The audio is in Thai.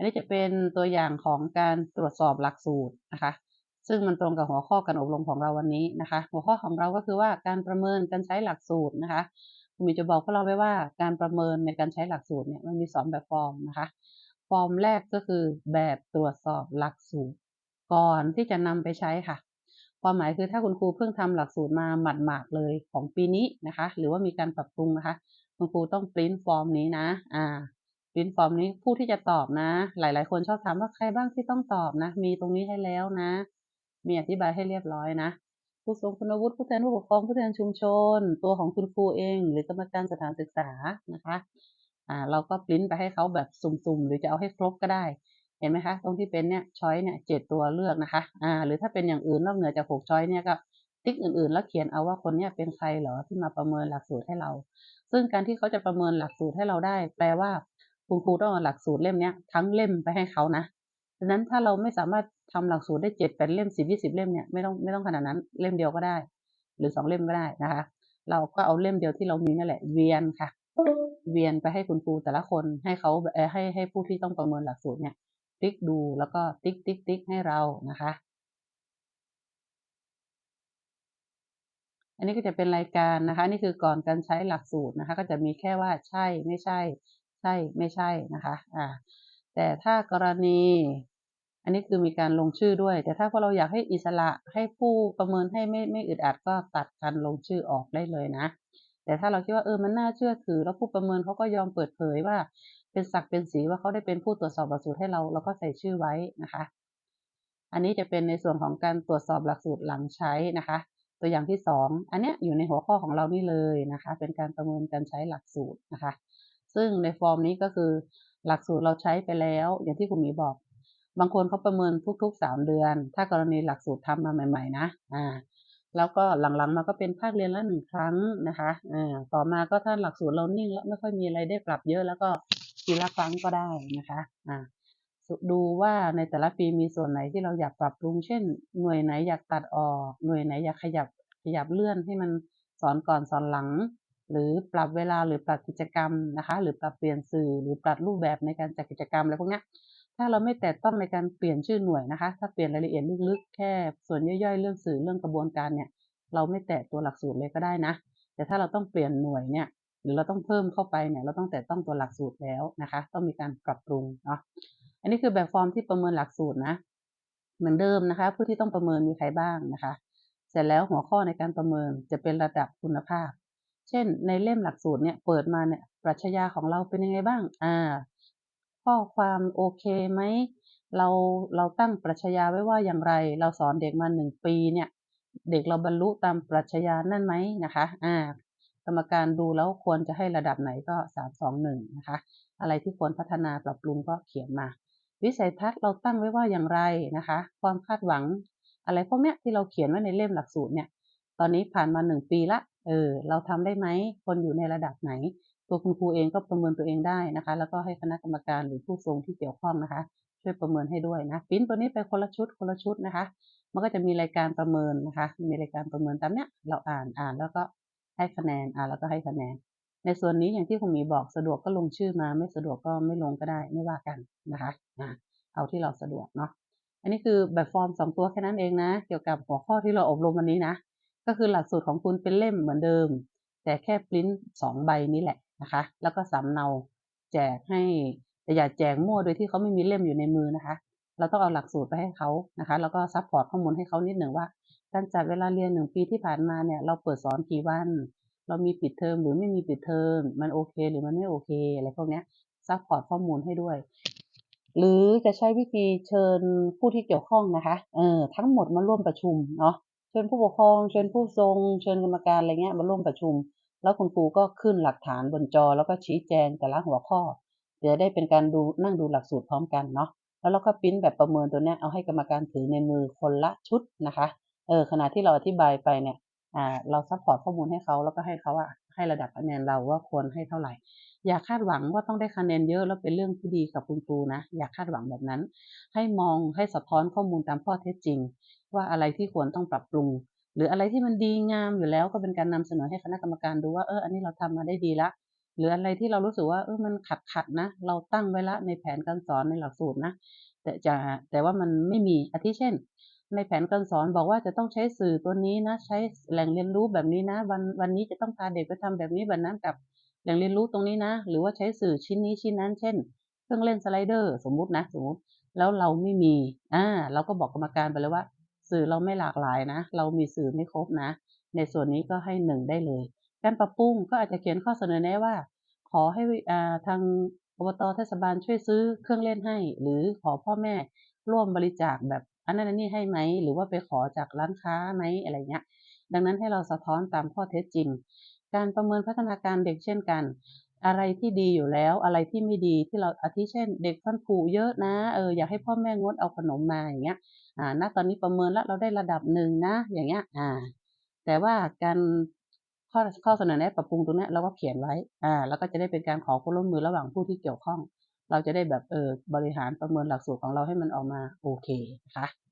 อันนี้จะเป็นตัวอย่างของการตรวจสอบหลักสูตรนะคะ ซึ่งมันตรงกับหัวข้อการอบรมของเราวันนี้นะคะ หัวข้อของเราก็คือว่าการประเมินการใช้หลักสูตรนะคะคุณมีจะบอกพวกเราไว้ว่าการประเมินในการใช้หลักสูตรเนี่ยมันมีสองแบบฟอร์มนะคะ ฟอร์มแรกก็คือแบบตรวจสอบหลักสูตร ก่อนที่จะนำไปใช้ค่ะ ความหมายคือถ้าคุณครูเพิ่งทำหลักสูตรมาหมาดๆเลยของปีนี้นะคะ หรือว่ามีการปรับปรุงนะคะ คุณครูต้องปริ้นฟอร์มนี้นะ อ่า ปริ้นฟอร์มนี้ผู้ที่จะตอบนะ หลาย ๆ คนชอบถามว่าใครบ้างที่ต้องตอบนะ มีตรงนี้ให้แล้วนะ มีอธิบายให้เรียบร้อยนะ ผู้ทรงคุณวุฒิผู้แทนผู้ปกครองผู้แทนชุมชน ตัวของคุณครูเอง หรือกรรมการสถานศึกษานะคะอ่าเราก็ปริ้นไปให้เขาแบบสุ่ม ๆ หรือจะเอาให้ครบก็ได้ เห็นไหมคะ ตรงที่เป็นเนี่ยช้อยเนี่ยเจ็ดตัวเลือกนะคะอ่าหรือถ้าเป็นอย่างอื่นนอกเหนือจากหกช้อยเนี่ยก็ติ๊กอื่น ๆ แล้วเขียนเอาว่าคนเนี้ยเป็นใครเหรอที่มาประเมินหลักสูตรให้เรา ซึ่งการที่เขาจะประเมินหลักสูตรให้เราได้ แปลว่า คุณครูต้องเอาหลักสูตรเล่มเนี้ยทั้งเล่มไปให้เขานะดังนั้นถ้าเราไม่สามารถทำหลักสูตรได้เจ็ดแปดเล่มสิบยี่สิบเล่มเนี่ยไม่ต้องไม่ต้องขนาดนั้นเล่มเดียวก็ได้ หรือสองเล่มก็ได้นะคะ เราก็เอาเล่มเดียวที่เรามีนั่นแหละเวียนค่ะ เวียนไปให้คุณครูแต่ละคนให้เขาเอให้ให้ผู้ที่ต้องประเมินหลักสูตรเนี่ย ติ๊กดูแล้วก็ติ๊กติ๊กติ๊กให้เรานะคะอันนี้ก็จะเป็นรายการนะคะ นี่คือก่อนการใช้หลักสูตรนะคะ ก็จะมีแค่ว่าใช่ไม่ใช่ ใช่ไม่ใช่นะคะอ่าแต่ถ้ากรณี อันนี้คือมีการลงชื่อด้วย แต่ถ้าพอเราอยากให้อิสระให้ผู้ประเมินให้ไม่ไม่อึดอัดก็ตัดการลงชื่อออกได้เลยนะ แต่ถ้าเราคิดว่าเออมันน่าเชื่อถือ แล้วผู้ประเมินเขาก็ยอมเปิดเผยว่า เป็นศักดิ์เป็นสีว่าเขาได้เป็นผู้ตรวจสอบหลักสูตรให้เราเราก็ใส่ชื่อไว้นะคะ อันนี้จะเป็นในส่วนของการตรวจสอบหลักสูตรหลังใช้นะคะ ตัวอย่างที่สองอันเนี้ยอยู่ในหัวข้อของเรานี่เลยนะคะ เป็นการประเมินการใช้หลักสูตรนะคะ ซึ่งในฟอร์มนี้ก็คือหลักสูตรเราใช้ไปแล้ว อย่างที่คุณหมีบอก บางคนเขาประเมินทุกๆสามเดือน ถ้ากรณีหลักสูตรทำมาใหม่ ๆ นะอ่าแล้วก็หลังๆมาก็เป็นภาคเรียนละหนึ่งครั้งนะคะอ่าต่อมาก็ถ้าหลักสูตรเรานิ่งแล้วไม่ค่อยมีอะไรได้ปรับเยอะแล้วก็ทีละครั้งก็ได้นะคะอ่าดูว่าในแต่ละปีมีส่วนไหนที่เราอยากปรับปรุง เช่น หน่วยไหนอยากตัดออก หน่วยไหนอยากขยับขยับเลื่อนให้มันสอนก่อนสอนหลัง หรือปรับเวลาหรือปรับกิจกรรมนะคะ หรือปรับเปลี่ยนสื่อหรือปรับรูปแบบในการจัดกิจกรรมอะไรพวกนี้ถ้าเราไม่แตะต้องในการเปลี่ยนชื่อหน่วยนะคะ ถ้าเปลี่ยนรายละเอียดลึกๆ แค่ส่วนย่อยๆ เรื่องสื่อเรื่องกระบวนการเนี่ย เราไม่แตะตัวหลักสูตรเลยก็ได้นะ แต่ถ้าเราต้องเปลี่ยนหน่วยเนี่ย หรือเราต้องเพิ่มเข้าไปเนี่ย เราต้องแตะต้องตัวหลักสูตรแล้วนะคะ ต้องมีการปรับปรุงเนาะ อันนี้คือแบบฟอร์มที่ประเมินหลักสูตรนะ เหมือนเดิมนะคะ ผู้ที่ต้องประเมินมีใครบ้างนะคะ เสร็จแล้วหัวข้อในการประเมินจะเป็นระดับคุณภาพ เช่น ในเล่มหลักสูตรเนี่ยเปิดมาเนี่ยปรัชญาของเราเป็นยังไงบ้าง อ่า ข้อความโอเคไหม เราเราตั้งปรัชญาไว้ว่าอย่างไร เราสอนเด็กมาหนึ่งปีเนี่ย เด็กเราบรรลุตามปรัชญานั่นไหมนะคะ อ่ากรรมการดูแล้วควรจะให้ระดับไหนก็สามสองหนึ่งนะคะ อะไรที่ควรพัฒนาปรับปรุงก็เขียนมา วิสัยทัศน์เราตั้งไว้ว่าอย่างไรนะคะ ความคาดหวัง อะไรพวกเนี้ยที่เราเขียนไว้ในเล่มหลักสูตรเนี่ย ตอนนี้ผ่านมาหนึ่งปีละ เออเราทำได้ไหมคนอยู่ในระดับไหน ตัวคุณครูเองก็ประเมินตัวเองได้นะคะ แล้วก็ให้คณะกรรมการหรือผู้ทรงที่เกี่ยวข้องนะคะ ช่วยประเมินให้ด้วยนะปิ้นตัวนี้ไปคนละชุดคนละชุดนะคะ มันก็จะมีรายการประเมินนะคะ มีรายการประเมินตามเนี้ยเราอ่านอ่านแล้วก็ให้คะแนนอ่านแล้วก็ให้คะแนน ในส่วนนี้อย่างที่คุณหมีบอกสะดวกก็ลงชื่อมา ไม่สะดวกก็ไม่ลงก็ได้ไม่ว่ากันนะคะอ่าเอาที่เราสะดวกเนาะอันนี้คือแบบฟอร์มสองตัวแค่นั้นเองนะ เกี่ยวกับหัวข้อที่เราอบรมวันนี้นะ ก็คือหลักสูตรของคุณเป็นเล่มเหมือนเดิม แต่แค่ปริ้นสองใบนี้แหละนะคะ แล้วก็สำเนาแจกให้แต่อย่าแจกมั่วโดยที่เขาไม่มีเล่มอยู่ในมือนะคะ เราต้องเอาหลักสูตรไปให้เขานะคะ แล้วก็ซัพพอร์ตข้อมูลให้เขานิดหนึ่งว่า การจัดเวลาเรียนหนึ่งปีที่ผ่านมาเนี่ย เราเปิดสอนกี่วัน เรามีปิดเทอมหรือไม่มีปิดเทอม มันโอเคหรือมันไม่โอเคอะไรพวกนี้ซัพพอร์ตข้อมูลให้ด้วย หรือจะใช้วิธีเชิญผู้ที่เกี่ยวข้องนะคะ เออทั้งหมดมาร่วมประชุมเนาะ เชิญผู้ปกครอง เชิญผู้ทรง เชิญกรรมการอะไรเงี้ยมาร่วมประชุม แล้วคุณครูก็ขึ้นหลักฐานบนจอ แล้วก็ชี้แจงแต่ละหัวข้อเดี๋ยวได้เป็นการดูนั่งดูหลักสูตรพร้อมกันเนาะแล้วเราก็ปริ้นแบบประเมินตัวเนี้ยเอาให้กรรมการถือในมือคนละชุดนะคะเออขณะที่เราอธิบายไปเนี่ยอ่าเราซัพพอร์ตข้อมูลให้เขาแล้วก็ให้เขาอะให้ระดับคะแนนเราว่าควรให้เท่าไหร่ อย่าคาดหวังว่าต้องได้คะแนนเยอะแล้วเป็นเรื่องที่ดีกับคุณครูนะ อย่าคาดหวังแบบนั้น ให้มองให้สะท้อนข้อมูลตามข้อเท็จจริง ว่าอะไรที่ควรต้องปรับปรุง หรืออะไรที่มันดีงามอยู่แล้วก็เป็นการนำเสนอให้คณะกรรมการดูว่าเอออันนี้เราทำมาได้ดีละหรืออะไรที่เรารู้สึกว่าเออมันขัดขัดๆนะ เราตั้งไว้ล้วในแผนการสอนในหลักสูตรนะแต่จะแต่ว่ามันไม่มีอาทิเช่น ในแผนการสอนบอกว่าจะต้องใช้สื่อตัวนี้นะ ใช้แหล่งเรียนรู้แบบนี้นะ วันวันนี้จะต้องพาเด็กไปทำแบบนี้แบบนั้นกับ แหล่งเรียนรู้ตรงนี้นะ หรือว่าใช้สื่อชิ้นนี้ชิ้นนั้น เช่น เครื่องเล่นสไลเดอร์สมมุตินะสมมุติ แล้วเราไม่มีอ่าเราก็บอกกรรมการไปเลยว่า สื่อเราไม่หลากหลายนะ เรามีสื่อไม่ครบนะ ในส่วนนี้ก็ให้หนึ่งได้เลย การปรับปรุงก็อาจจะเขียนข้อเสนอแนะว่า ขอให้อ่าทางอบตเทศบาลช่วยซื้อเครื่องเล่นให้ หรือขอพ่อแม่ร่วมบริจาคแบบอันนั้นอันนี้ให้ไหม หรือว่าไปขอจากร้านค้าไหมอะไรเงี้ยดังนั้นให้เราสะท้อนตามข้อเท็จจริง การประเมินพัฒนาการเด็กเช่นกัน อะไรที่ดีอยู่แล้วอะไรที่ไม่ดีที่เราอาทิเช่น เด็กฟันผุเยอะนะเอออยากให้พ่อแม่งดเอาขนมมาอย่างเงี้ยอ่าณตอนนี้ประเมินแล้วเราได้ระดับหนึ่งนะ อย่างเงี้ยอ่า แต่ว่าการข้อข้อเสนอแนะปรับปรุงตรงนี้เราก็เขียนไว้ อ่า แล้วก็จะได้เป็นการขอความร่วมมือระหว่างผู้ที่เกี่ยวข้อง เราจะได้แบบเออบริหารประเมินหลักสูตรของเราให้มันออกมาโอเคนะคะ